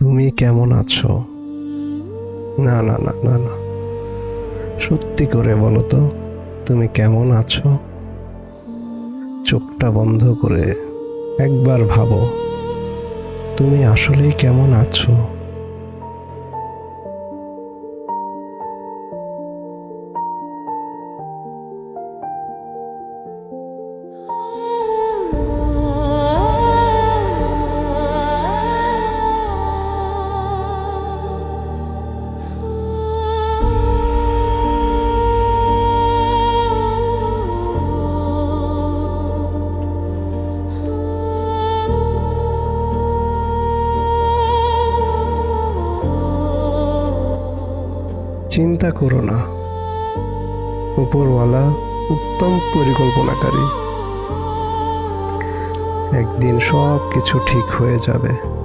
তুমি কেমন আছো? না না না না না। সত্যি করে বলো তো, তুমি কেমন আছো? চোখটা বন্ধ করে একবার ভাবো, তুমি আসলেই কেমন আছো? চিন্তা করো না। উপরওয়ালা উত্তম পরিকল্পনাকারী। একদিন সব কিছু ঠিক হয়ে যাবে।